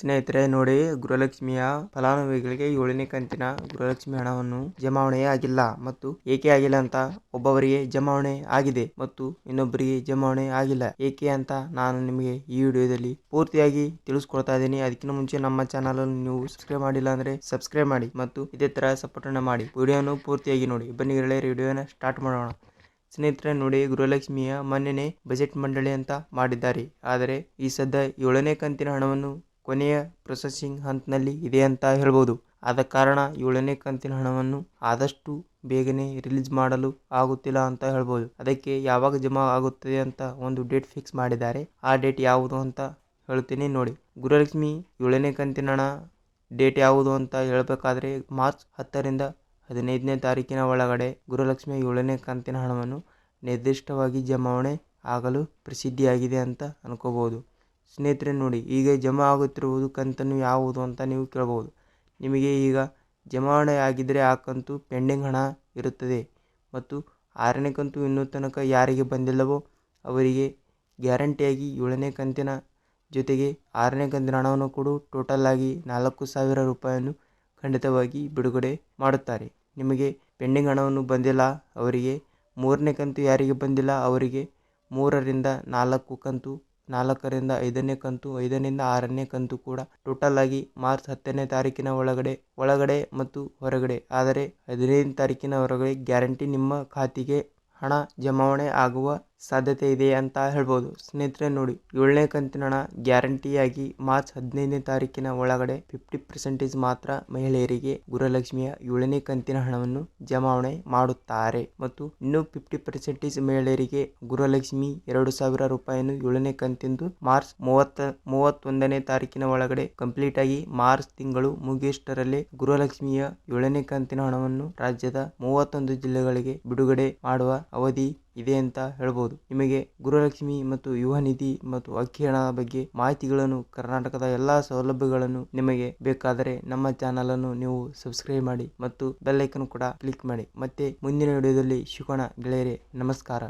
ಸ್ನೇಹಿತರೆ, ನೋಡಿ, ಗೃಹಲಕ್ಷ್ಮಿಯ ಫಲಾನುಭವಿಗಳಿಗೆ ಏಳನೇ ಕಂತಿನ ಗೃಹಲಕ್ಷ್ಮಿ ಹಣವನ್ನು ಜಮಾವಣೆ ಆಗಿಲ್ಲ ಮತ್ತು ಏಕೆ ಆಗಿಲ್ಲ ಅಂತ ಒಬ್ಬವರಿಗೆ ಜಮಾವಣೆ ಆಗಿದೆ ಮತ್ತು ಇನ್ನೊಬ್ಬರಿಗೆ ಜಮಾವಣೆ ಆಗಿಲ್ಲ. ಏಕೆ ಅಂತ ನಾನು ನಿಮಗೆ ಈ ವಿಡಿಯೋದಲ್ಲಿ ಪೂರ್ತಿಯಾಗಿ ತಿಳಿಸ್ಕೊಡ್ತಾ ಇದ್ದೀನಿ. ಅದಕ್ಕಿಂತ ಮುಂಚೆ ನಮ್ಮ ಚಾನಲ್ ಅನ್ನು ನೀವು ಸಬ್ಸ್ಕ್ರೈಬ್ ಮಾಡಿಲ್ಲ ಅಂದ್ರೆ ಸಬ್ಸ್ಕ್ರೈಬ್ ಮಾಡಿ ಮತ್ತು ಇದೇ ತರ ಸಪೋರ್ಟ್ ಅನ್ನು ಮಾಡಿ. ವಿಡಿಯೋನು ಪೂರ್ತಿಯಾಗಿ ನೋಡಿ. ಬನ್ನಿ ವಿಡಿಯೋನ ಸ್ಟಾರ್ಟ್ ಮಾಡೋಣ. ಸ್ನೇಹಿತರೆ, ನೋಡಿ, ಗೃಹಲಕ್ಷ್ಮಿಯ ಮೊನ್ನೆನೆ ಬಜೆಟ್ ಮಂಡಳಿ ಅಂತ ಮಾಡಿದ್ದಾರೆ. ಆದರೆ ಈ ಸದ್ಯ ಏಳನೇ ಕಂತಿನ ಹಣವನ್ನು ಕೊನೆಯ ಪ್ರೊಸೆಸಿಂಗ್ ಹಂತದಲ್ಲಿ ಇದೆ ಅಂತ ಹೇಳ್ಬೋದು. ಆದ ಕಾರಣ ಏಳನೇ ಕಂತಿನ ಹಣವನ್ನು ಆದಷ್ಟು ಬೇಗನೆ ರಿಲೀಸ್ ಮಾಡಲು ಆಗುತ್ತಿಲ್ಲ ಅಂತ ಹೇಳ್ಬೋದು. ಅದಕ್ಕೆ ಯಾವಾಗ ಜಮಾ ಆಗುತ್ತದೆ ಅಂತ ಒಂದು ಡೇಟ್ ಫಿಕ್ಸ್ ಮಾಡಿದ್ದಾರೆ. ಆ ಡೇಟ್ ಯಾವುದು ಅಂತ ಹೇಳ್ತೀನಿ ನೋಡಿ. ಗುರುಲಕ್ಷ್ಮಿ ಏಳನೇ ಕಂತಿನ ಹಣ ಡೇಟ್ ಯಾವುದು ಅಂತ ಹೇಳಬೇಕಾದ್ರೆ ಮಾರ್ಚ್ ಹತ್ತರಿಂದ ಹದಿನೈದನೇ ತಾರೀಕಿನ ಒಳಗಡೆ ಗುರುಲಕ್ಷ್ಮಿ ಏಳನೇ ಕಂತಿನ ಹಣವನ್ನು ನಿರ್ದಿಷ್ಟವಾಗಿ ಜಮಾವಣೆ ಆಗಲು ಪ್ರಸಿದ್ಧಿಯಾಗಿದೆ ಅಂತ ಅನ್ಕೋಬಹುದು ಸ್ನೇಹಿತರೆ ನೋಡಿ, ಈಗ ಜಮಾ ಆಗುತ್ತಿರುವುದು ಕಂತನ್ನು ಯಾವುದು ಅಂತ ನೀವು ಕೇಳ್ಬೋದು. ನಿಮಗೆ ಈಗ ಜಮಾವಣೆ ಆಗಿದ್ದರೆ ಆ ಕಂತು ಪೆಂಡಿಂಗ್ ಹಣ ಇರುತ್ತದೆ ಮತ್ತು ಆರನೇ ಕಂತು ಇನ್ನೂ ತನಕ ಯಾರಿಗೆ ಬಂದಿಲ್ಲವೋ ಅವರಿಗೆ ಗ್ಯಾರಂಟಿಯಾಗಿ ಏಳನೇ ಕಂತಿನ ಜೊತೆಗೆ ಆರನೇ ಕಂತಿನ ಹಣವನ್ನು ಕೊಡು. ಟೋಟಲ್ ಆಗಿ ನಾಲ್ಕು ಸಾವಿರ ರೂಪಾಯಿಯನ್ನು ಖಂಡಿತವಾಗಿ ಬಿಡುಗಡೆ ಮಾಡುತ್ತಾರೆ. ನಿಮಗೆ ಪೆಂಡಿಂಗ್ ಹಣವನ್ನು ಬಂದಿಲ್ಲ, ಅವರಿಗೆ ಮೂರನೇ ಕಂತು ಯಾರಿಗೆ ಬಂದಿಲ್ಲ, ಅವರಿಗೆ ಮೂರರಿಂದ ನಾಲ್ಕು ಕಂತು ನಾಲ್ಕರಿಂದ ಐದನೇ ಕಂತು, ಐದರಿಂದ ಆರನೇ ಕಂತು ಕೂಡ ಟೋಟಲ್ ಆಗಿ ಮಾರ್ಚ್ ಹತ್ತನೇ ತಾರೀಕಿನ ಒಳಗಡೆ ಒಳಗಡೆ ಮತ್ತು ಹೊರಗಡೆ. ಆದರೆ ಹದಿನೈದನೇ ತಾರೀಕಿನ ಹೊರಗಡೆ ಗ್ಯಾರಂಟಿ ನಿಮ್ಮ ಖಾತೆಗೆ ಹಣ ಜಮಾವಣೆ ಆಗುವ ಸಾಧ್ಯತೆ ಇದೆ ಅಂತ ಹೇಳ್ಬೋದು. ಸ್ನೇಹಿತರೆ, ನೋಡಿ, ಏಳನೇ ಕಂತಿನ ಹಣ ಗ್ಯಾರಂಟಿಯಾಗಿ ಮಾರ್ಚ್ ಹದಿನೈದನೇ ತಾರೀಕಿನ ಒಳಗಡೆ ಫಿಫ್ಟಿ ಪರ್ಸೆಂಟೇಜ್ ಮಾತ್ರ ಮಹಿಳೆಯರಿಗೆ ಗುರುಲಕ್ಷ್ಮಿಯ ಏಳನೇ ಕಂತಿನ ಹಣವನ್ನು ಜಮಾವಣೆ ಮಾಡುತ್ತಾರೆ. ಮತ್ತು ಇನ್ನು ಫಿಫ್ಟಿ ಪರ್ಸೆಂಟೇಜ್ ಮಹಿಳೆಯರಿಗೆ ಗುರುಲಕ್ಷ್ಮಿ ಎರಡು ಸಾವಿರ ರೂಪಾಯಿಯನ್ನು ಏಳನೇ ಕಂತಿಂದು ಮಾರ್ಚ್ ಮೂವತ್ತ, ಮೂವತ್ತೊಂದನೇ ತಾರೀಕಿನ ಒಳಗಡೆ ಕಂಪ್ಲೀಟ್ ಆಗಿ ಮಾರ್ಚ್ ತಿಂಗಳು ಮುಗಿಯಷ್ಟರಲ್ಲೇ ಗುರುಲಕ್ಷ್ಮಿಯ ಏಳನೇ ಕಂತಿನ ಹಣವನ್ನು ರಾಜ್ಯದ ಮೂವತ್ತೊಂದು ಜಿಲ್ಲೆಗಳಿಗೆ ಬಿಡುಗಡೆ ಮಾಡುವ ಅವಧಿ ಇದೆ ಅಂತ ಹೇಳ್ಬೋದು. ನಿಮಗೆ ಗೃಹಲಕ್ಷ್ಮಿ ಮತ್ತು ಯುವ ನಿಧಿ ಮತ್ತು ಅಕ್ಕಿ ಹಣದ ಬಗ್ಗೆ ಮಾಹಿತಿಗಳನ್ನು ಕರ್ನಾಟಕದ ಎಲ್ಲಾ ಸೌಲಭ್ಯಗಳನ್ನು ನಿಮಗೆ ಬೇಕಾದರೆ ನಮ್ಮ ಚಾನಲ್ ಅನ್ನು ನೀವು ಸಬ್ಸ್ಕ್ರೈಬ್ ಮಾಡಿ ಮತ್ತು ಬೆಲ್ ಐಕನ್ ಕೂಡ ಕ್ಲಿಕ್ ಮಾಡಿ. ಮತ್ತೆ ಮುಂದಿನ ವಿಡಿಯೋದಲ್ಲಿ ಸಿಗೋಣ ಗೆಳೆಯರೆ, ನಮಸ್ಕಾರ.